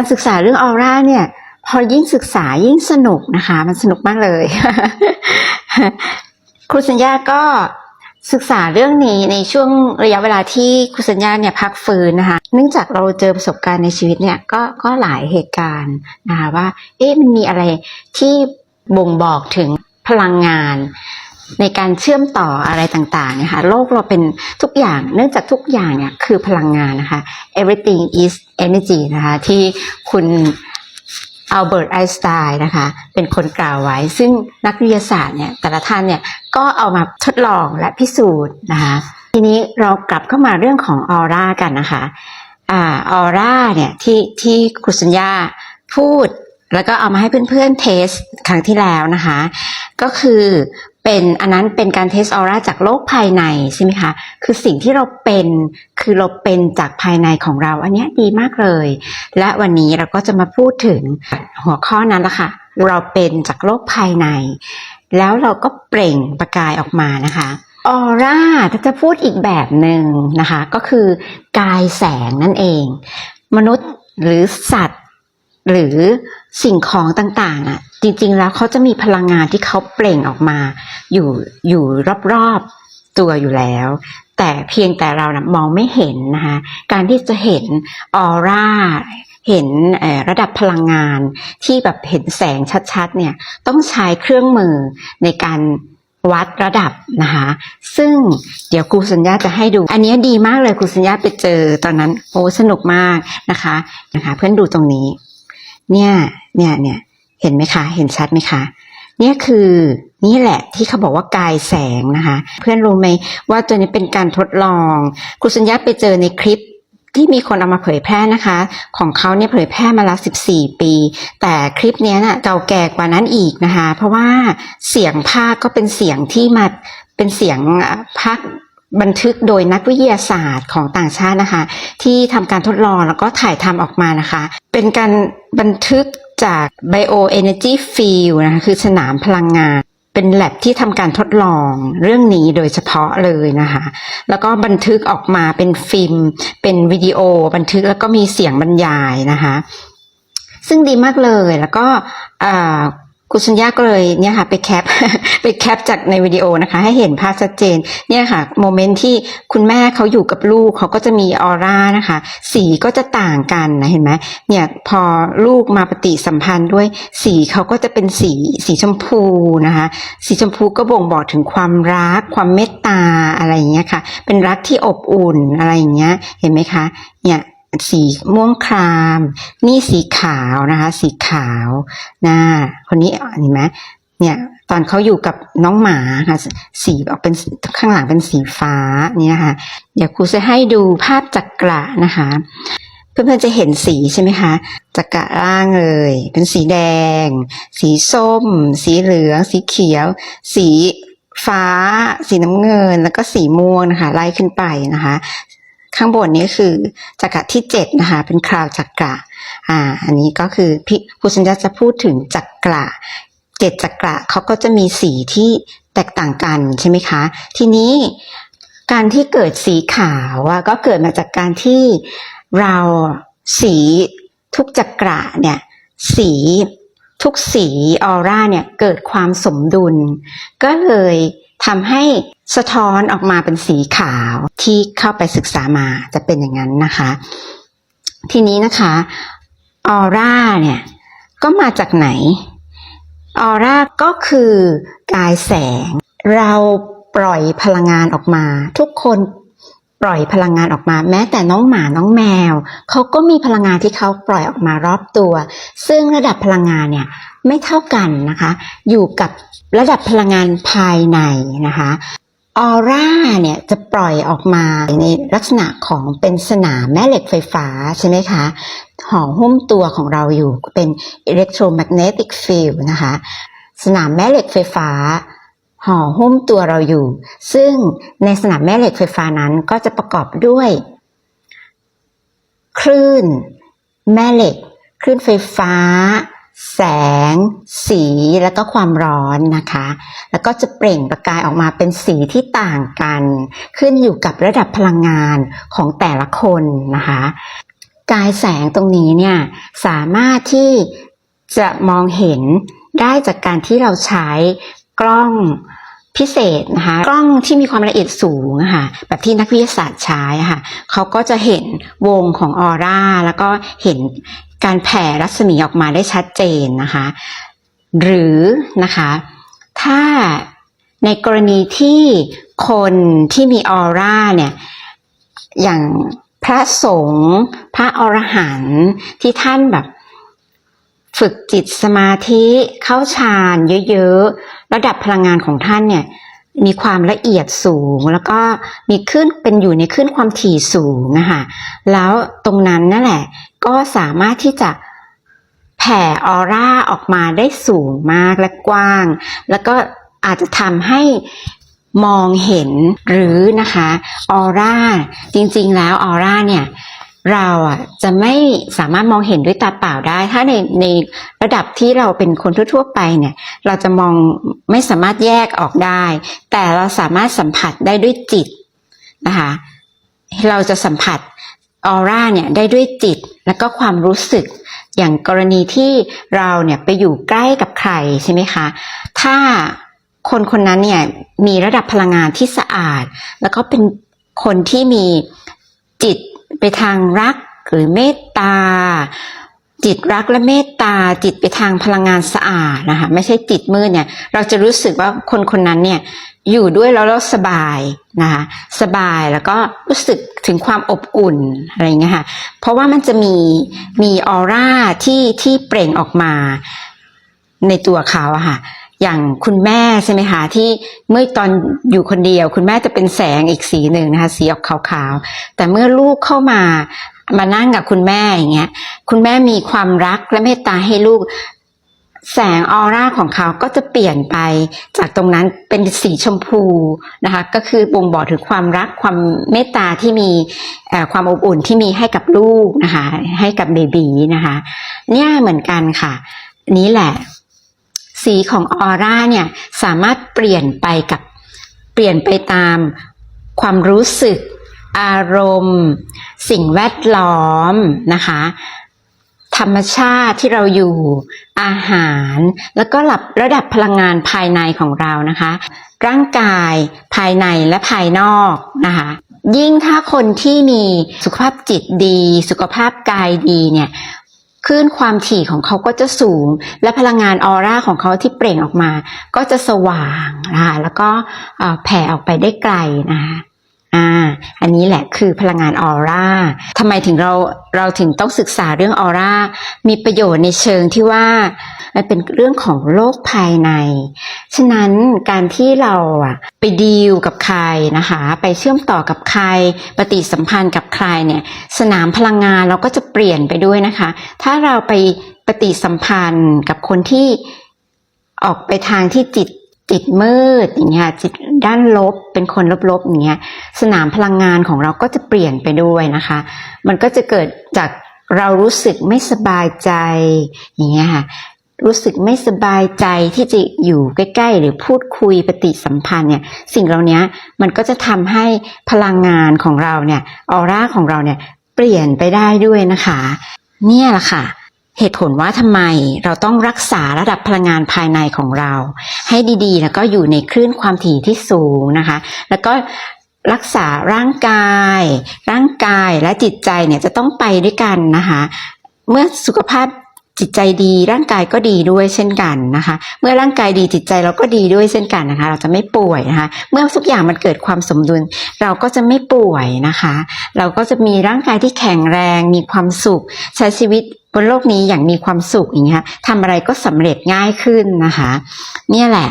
การศึกษาเรื่องออร่าเนี่ย พอยิ่งศึกษายิ่งสนุกนะคะ มันสนุกมากเลย ครูสัญญาก็ศึกษาเรื่องนี้ในช่วงระยะเวลาที่ครูสัญญาเนี่ยพักฟื้นนะคะ เนื่องจากเราเจอประสบการณ์ในชีวิตเนี่ยก็ก็หลายเหตุการณ์นะคะว่า เอ๊ะมันมีอะไรที่บ่งบอกถึงพลังงาน ในการเชื่อมต่ออะไรต่างๆนะคะโลกเราเป็นทุกอย่างเนื่องจากทุกอย่างเนี่ยคือพลังงานนะคะ everything is energy นะคะที่คุณอัลเบิร์ตไอน์สไตน์นะคะเป็นคนกล่าวไว้ ซึ่งนักวิทยาศาสตร์เนี่ยแต่ละท่านเนี่ยก็เอามาทดลองและพิสูจน์นะคะทีนี้เรากลับเข้ามาเรื่องของออร่ากันนะคะอ่าออร่าเนี่ยที่ที่ครูสัญญาพูด แล้วก็เอามาให้เพื่อนๆเทสครั้งที่แล้วนะคะ ก็คือเป็นอันนั้นเป็นการเทสออร่าจากโลกภายในใช่ไหมคะ คือสิ่งที่เราเป็นคือเราเป็นจากภายในของเรา อันนี้ดีมากเลย และวันนี้เราก็จะมาพูดถึงหัวข้อนั้นละค่ะ เราเป็นจากโลกภายใน แล้วเราก็เปล่งประกายออกมานะคะออร่าถ้าจะพูดอีกแบบหนึ่งนะคะ ก็คือกายแสงนั่นเอง มนุษย์หรือสัตว์ หรือสิ่งของต่างๆอะจริงๆแล้วเขาจะมีพลังงานที่เขาเปล่งออกมา อยู่อยู่รอบๆตัวอยู่แล้ว แต่เพียงแต่เรานะมองไม่เห็นนะคะการที่จะเห็นออร่าเห็นระดับพลังงานที่แบบเห็นแสงชัดๆเนี่ยต้องใช้เครื่องมือในการวัดระดับนะคะซึ่งเดี๋ยวครูสัญญาจะให้ดู อันนี้ดีมากเลยครูสัญญาไปเจอตอนนั้นโอ้สนุกมากนะคะนะคะ เพื่อนดูตรงนี้ เนี่ย เนี่ย เนี่ย เห็นไหมคะ เห็นชัดไหมคะ เนี่ยคือนี่แหละที่เขาบอกว่ากายแสงนะคะ เพื่อนรู้ไหมว่าตัวนี้เป็นการทดลองครูสัญญาไปเจอในคลิปที่มีคนเอามาเผยแพร่นะคะ ของเขาเนี่ยเผยแพร่มาแล้ว 14 ปี แต่คลิปนี้ยน่ะเก่าแก่กว่านั้นอีกนะคะ เพราะว่าเสียงภาคก็เป็นเสียงที่มาเป็นเสียงภาค บันทึกโดยนักวิทยาศาสตร์ของต่างชาตินะคะ ที่ทำการทดลองแล้วก็ถ่ายทำออกมานะคะ เป็นการบันทึกจาก Bioenergy Field นะคะคือสนามพลังงาน เป็นแลบที่ทำการทดลองเรื่องนี้โดยเฉพาะเลยนะคะ แล้วก็บันทึกออกมาเป็นฟิล์ม เป็นวิดีโอ บันทึกแล้วก็มีเสียงบรรยายนะคะ ซึ่งดีมากเลยแล้วก็ คุณสัญญาก็เลยเนี่ยค่ะไปแคปไปแคปจากในวิดีโอนะคะ ให้เห็นภาพชัดเจนเนี่ยค่ะโมเมนต์ที่คุณแม่เขาอยู่กับลูกเขาก็จะมีออร่านะคะ สีก็จะต่างกันนะเห็นไหมเนี่ยพอลูกมาปฏิสัมพันธ์ด้วยสีเขาก็จะเป็นสีสีชมพูนะคะ สีชมพูก็บ่งบอกถึงความรัก ความเมตตาอะไรอย่างเงี้ยค่ะ เป็นรักที่อบอุ่นอะไรอย่างเงี้ย เห็นไหมคะ เนี่ย สีม่วงคราม นี่สีขาวนะคะ สีขาวนะคนนี้เห็นไหมเนี่ยตอนเขาอยู่กับน้องหมาค่ะสีออกเป็นข้างหลังเป็นสีฟ้าเนี่ยค่ะ เดี๋ยวครูจะให้ดูภาพจักระนะคะ เพื่อนๆจะเห็นสีใช่ไหมคะจักระล่างเลย เป็นสีแดง สีส้ม สีเหลือง สีเขียว สีฟ้า สีน้ำเงิน แล้วก็สีม่วงนะคะไล่ขึ้นไปนะคะ ข้างบนนี้คือจักระที่เจ็ดนะคะเป็นคราวจักระอ่าอันนี้ก็คือพี่ภูสัญญาจะพูดถึงจักระเจ็ดจักระเขาก็จะมีสีที่แตกต่างกันใช่ไหมคะ ทีนี้การที่เกิดสีขาวก็เกิดมาจากการที่เราสีทุกจักระเนี่ยสีทุกสีออร่าเนี่ยเกิดความสมดุล ก็เลย ทำให้สะท้อนออกมาเป็นสีขาวที่เข้าไปศึกษามาจะเป็นอย่างนั้นนะคะ ทีนี้นะคะออร่าเนี่ยก็มาจากไหนออร่าก็คือกายแสง เราปล่อยพลังงานออกมา ทุกคน ปล่อยพลังงานออกมา แม้แต่น้องหมาน้องแมวเขาก็มีพลังงานที่เขาปล่อยออกมารอบตัว ซึ่งระดับพลังงานเนี่ยไม่เท่ากันนะคะ อยู่กับระดับพลังงานภายในนะคะออร่าเนี่ยจะปล่อยออกมาในลักษณะของเป็นสนามแม่เหล็กไฟฟ้าใช่ไหมคะห่อหุ้มตัวของเราอยู่เป็น electromagnetic field นะคะ สนามแม่เหล็กไฟฟ้า ห่อหุ้มตัวเราอยู่ ซึ่งในสนามแม่เหล็กไฟฟ้านั้นก็จะประกอบด้วย คลื่น แม่เหล็ก คลื่นไฟฟ้า แสง สีแล้วก็ความร้อนนะคะ แล้วก็จะเปล่งประกายออกมาเป็นสีที่ต่างกัน ขึ้นอยู่กับระดับพลังงานของแต่ละคนนะคะ กายแสงตรงนี้เนี่ยสามารถที่จะมองเห็นได้จากการที่เราใช้ กล้องพิเศษนะคะกล้องที่มีความละเอียดสูงค่ะแบบที่นักวิทยาศาสตร์ใช้ค่ะเขาก็จะเห็นวงของออร่าแล้วก็เห็นการแผ่รัศมีออกมาได้ชัดเจนนะคะหรือนะคะถ้าในกรณีที่คนที่มีออร่าเนี่ยอย่างพระสงฆ์พระอรหันต์ที่ท่านแบบ ฝึกจิตสมาธิเข้าฌานเยอะๆ ระดับพลังงานของท่านเนี่ยมีความละเอียดสูง แล้วก็มีขึ้นเป็นอยู่ในขึ้นความถี่สูงนะคะแล้วตรงนั้นนั่นแหละ ก็สามารถที่จะแผ่ออร่าออกมาได้สูงมากและกว้าง แล้วก็อาจจะทำให้มองเห็นหรือนะคะออร่าจริงๆแล้วออร่าเนี่ย เราอะจะไม่สามารถมองเห็นด้วยตาเปล่าได้ ถ้าในในระดับที่เราเป็นคนทั่ว ๆ ไปเนี่ย เราจะมองไม่สามารถแยกออกได้ แต่เราสามารถสัมผัสได้ด้วยจิตนะคะ เราจะสัมผัสออร่าเนี่ยได้ด้วยจิตแล้วก็ความรู้สึกอย่างกรณีที่เราเนี่ยไปอยู่ใกล้กับใครใช่ไหมคะ ถ้าคนคนนั้นเนี่ยมีระดับพลังงานที่สะอาด แล้วก็เป็นคนที่มีจิต ไปทางรักหรือเมตตา จิตรักและเมตตา จิตไปทางพลังงานสะอาดนะคะไม่ใช่จิตมืดเนี่ย เราจะรู้สึกว่าคนคนนั้นเนี่ยอยู่ด้วยแล้วเราสบายนะคะสบายแล้วก็รู้สึกถึงความอบอุ่นอะไรเงี้ยค่ะเพราะว่ามันจะมีมีออร่าที่ที่เปล่งออกมาในตัวเขาอะค่ะ อย่างคุณแม่ใช่ไหมคะที่เมื่อตอนอยู่คนเดียว คุณแม่จะเป็นแสงอีกสีหนึ่งนะคะสีออกขาวๆ แต่เมื่อลูกเข้ามามานั่งกับคุณแม่อย่างเงี้ยคุณแม่มีความรักและเมตตาให้ลูกแสงออร่าของเขาก็จะเปลี่ยนไปจากตรงนั้นเป็นสีชมพูนะคะก็คือบ่งบอกถึงความรักความเมตตาที่มีความอบอุ่นที่มีให้กับลูกนะคะให้กับเบบีนะคะเนี่ยเหมือนกันค่ะ นี้แหละ สีของออร่าเนี่ยสามารถเปลี่ยนไปกับเปลี่ยนไปตามความรู้สึก อารมณ์ สิ่งแวดล้อมนะคะ ธรรมชาติที่เราอยู่อาหาร แล้วก็ระดับระดับพลังงานภายในของเรานะคะ ร่างกายภายในและภายนอกนะคะยิ่งถ้าคนที่มีสุขภาพจิตดี สุขภาพกายดีเนี่ย คลื่นความถี่ของเขาก็จะสูง และพลังงานออร่าของเขาที่เปล่งออกมา ก็จะสว่างนะคะแล้วก็แผ่ออกไปได้ไกลนะคะ อ่า อันนี้แหละคือพลังงานออร่าทำไมถึงเราเราถึงต้องศึกษาเรื่องออร่า มีประโยชน์ในเชิงที่ว่า มันเป็นเรื่องของโลกภายใน ฉะนั้นการที่เราอะไปดีลกับใครนะคะ ไปเชื่อมต่อกับใคร ปฏิสัมพันธ์กับใครเนี่ย สนามพลังงานเราก็จะเปลี่ยนไปด้วยนะคะ ถ้าเราไปปฏิสัมพันธ์กับคนที่ออกไปทางที่จิต จิตมืดอย่างเงี้ยจิตด้านลบเป็นคนลบๆอย่างเงี้ยสนามพลังงานของเราก็จะเปลี่ยนไปด้วยนะคะ มันก็จะเกิดจากเรารู้สึกไม่สบายใจอย่างเงี้ยค่ะรู้สึกไม่สบายใจที่จะอยู่ใกล้ๆ หรือพูดคุยปฏิสัมพันธ์เนี่ยสิ่งเหล่านี้มันก็จะทำให้พลังงานของเราเนี่ยออร่าของเราเนี่ยเปลี่ยนไปได้ด้วยนะคะ เนี่ยแหละค่ะ เหตุผลว่าทำไมเราต้องรักษาระดับพลังงานภายในของเรา ให้ดีๆ แล้วก็อยู่ในคลื่นความถี่ที่สูงนะคะ แล้วก็รักษาร่างกาย ร่างกายและจิตใจเนี่ยจะต้องไปด้วยกันนะคะ เมื่อสุขภาพ จิตใจดีร่างกายก็ดีด้วยเช่นกันนะคะ เมื่อร่างกายดีจิตใจเราก็ดีด้วยเช่นกันนะคะ เราจะไม่ป่วยนะคะ เมื่อทุกอย่างมันเกิดความสมดุล เราก็จะไม่ป่วยนะคะ เราก็จะมีร่างกายที่แข็งแรง มีความสุข ใช้ชีวิตบนโลกนี้อย่างมีความสุขอย่างเงี้ยทำอะไรก็สำเร็จง่ายขึ้นนะคะ เนี่ยแหละ